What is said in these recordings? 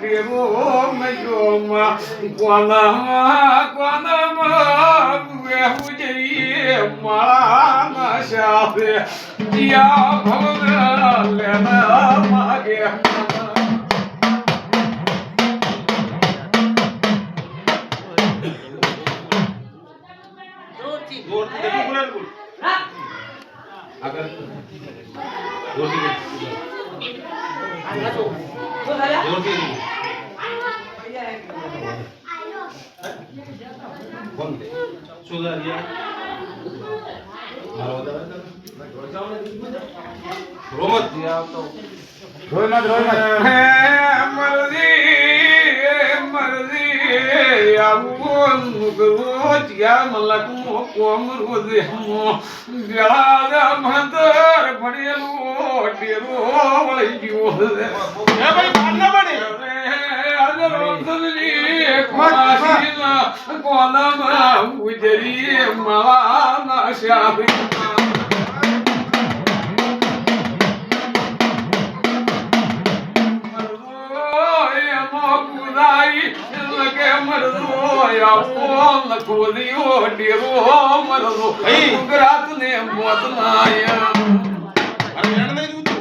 ડેરો મયોમાં કોનામાં કોનામાં બેહું જઈએ માળાના શાબે જીયા ભવન લેના માગે. સુધારિયા રોમતજી આવતો રોહિત હે મરજી મરજી આવું રોજ યા મલક કોમ રોજ મો ગળા મહતર ભણેલો ડેરો વળી ગયો એ ભાઈ બહાર ના કોલમાં ઉજરી માળાના શાહી મારે હેરાન નહીં જોતું.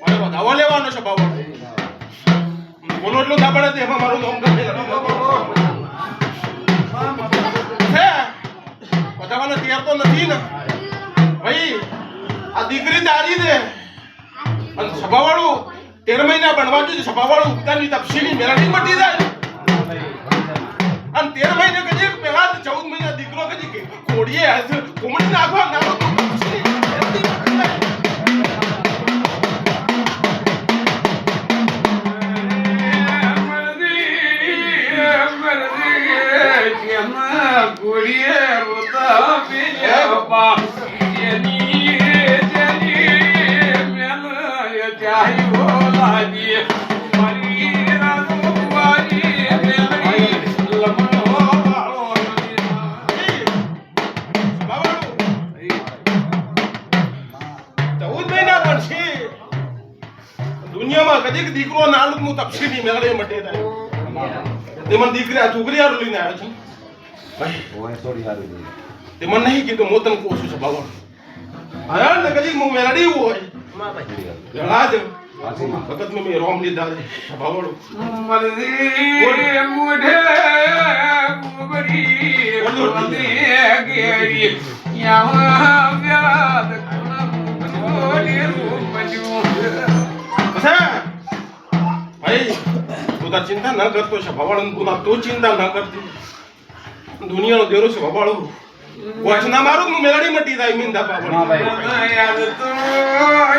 મારે વધાવો લેવાનો છે બાબા બોલો એટલું ના તો એમાં મારું નામ ગમે. છે. વધાવાનો તૈયાર તો નથી ને. ભાઈ, આ દીકરી તારી દે અને સભાવાળું તેર મહિના ભણવા જોઈએ સભાવાળું ઉગતાની તપસીની મેળાની મટી જાય અને તેર મહિને કદી પેલા ચૌદ મહિના દીકરો કદી કોડીએ નાખવા દુનિયામાં કદીક દીકરો નાનું નું તપસીની મેળે મટે થાય. તે મને દીકરી છોકરી હારું આવ્યો છું. ઓય સોરી હારું છે. તે મને નહીં કીધું હું તને કહું છું સભાવાળો હા ને કદીક હું મેળડી હોય. માં ભાઈ. લડા દે. વખત મેં મેં રોમ લીધા છે સભાવાળો મરજી મુઢે ગુબરી ગુબરી ગેરી યા વ્યાદ કુણમ રૂપજુ ભાઈ તું તાર ચિંતા ન કરતો સભાવાળો તું તું ચિંતા ન કરતી. દુનિયાનો દેરો છે સભાવાળો વચના મારું હું મેળડી મટી થાય મીંદા હા પાવડી ભાઈ. યાદ તો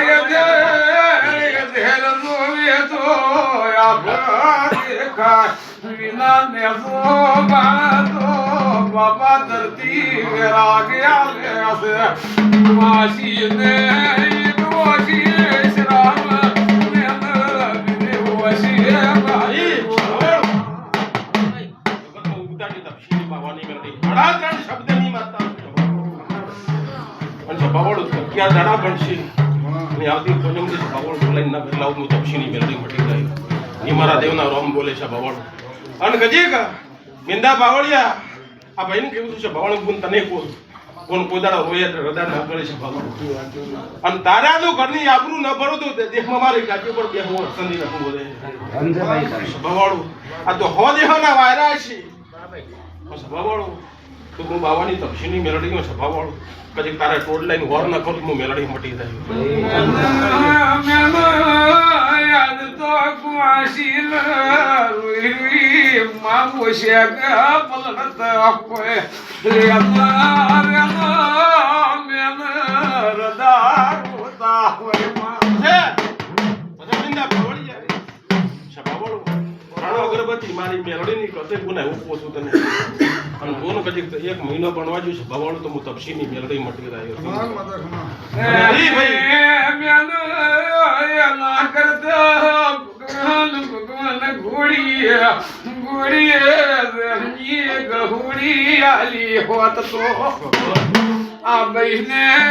યદે યદે રઝોવે તો આપા દેખા વિના ને સો બાતો બાબા ધરતી વેરા ગયા લે અસે વાસી ને વાસી ત્રણ શબ્દની માતા અને સભાવાળો ક્યાં દાડા ભણશે અને આવતી પૂનમથી સભાવાળો બોલાઈને ના ફેલાવું હું તપશીની મેળડી મટી ની મારા દેવના રોમ બોલે છે સભાવાળો. અને કજીક મિંદા બાવળિયા. આ ભાઈને કેવું છે ભવાળો ગુણ તને કોણ? કોણ હોય એટલે હૃદય ના કરે છે ભગવાન અને તારા જો ઘરની આબરૂ ન ભરો તો દેહમાં મારી પર બે હું રાખું બોલે. સભાવાળું આ તો હો દેહોના વાયરા છે. સભાવાળું તો હું બાવાની તપસીની મેલડીમાં સભાવાળો. કદી તારે ટોડ લાઈન વોર ન કરું તો હું મેલડી મટી જાય. યાદ તો કુવાશીલ રૂઈ મામો શેક પલટ આપે રેમા રેમા મેન રદા રોતા હોયમાં છે બધા બિંદા બાવળી જાય સભાવાળું અગરબત્તી મારી મેલડીની કતે ગુના કહું છું તને અને બોન કદી એક મહિનો ભણવા જોઈએ સભાવાળું તો હું તપસીની મેલડી મટી જાય રી ભાઈ મેન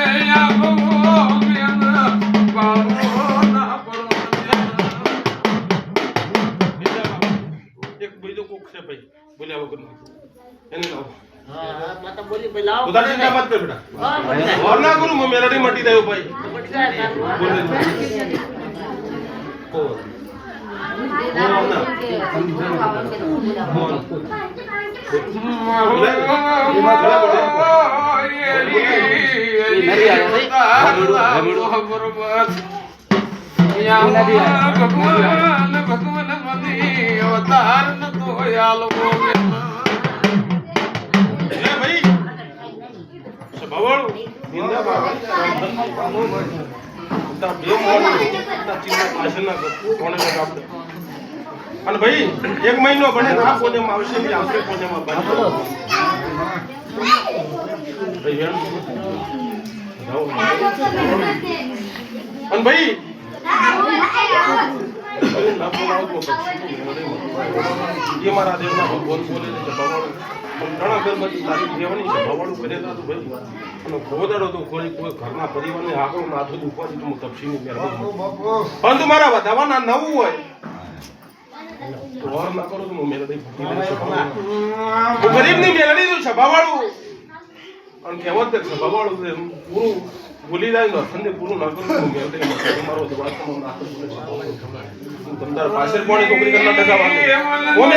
ભાઈ મટી જાય તારું. બોલે ભગવાન ભગવાન મની અવતાર આપણે અને ભાઈ એક મહિનો બને આ પોજમ આવશે ને આવશે જાઓ. અને ભાઈ તો એ મારા દેવના ભગવાન બોલે છે ભગવાન ઘણા ઘરમાંથી તારી જેવાની છે ભવાડું કરેલા તો ભાઈ અને ખોદડો તો કોઈ કોઈ ઘરના પરિવારને આગળ માથું દુખવાથી તો હું તપસીની પરંતુ મારા વધાવાના નવું હોય. તો વાર ના કરો તો હું મેલડી ગરીબની મેલડી છું સભાવાળું. અને કહેવત છે સભાવાળું પૂરું. ભૂલી જાય ને પૂરું ના કરું તો હું મેલડી નથી. મારો દવાખાનો નાથ ભૂલે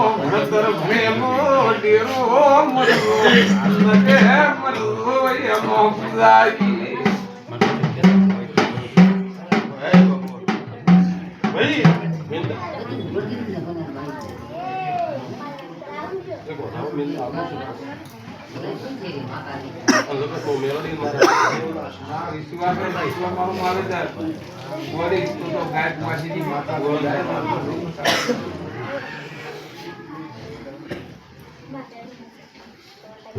થાય તારું તારું બધું નહીં તારે આટલે પણ મળવું છે કાયમ માટે ભલું મળવું લાઠી તો રાખ. ભાઈ મિલતા દેખો આવો મિલતા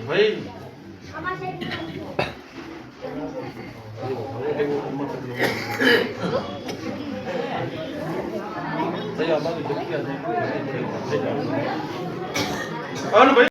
ભાઈ. ભાઈ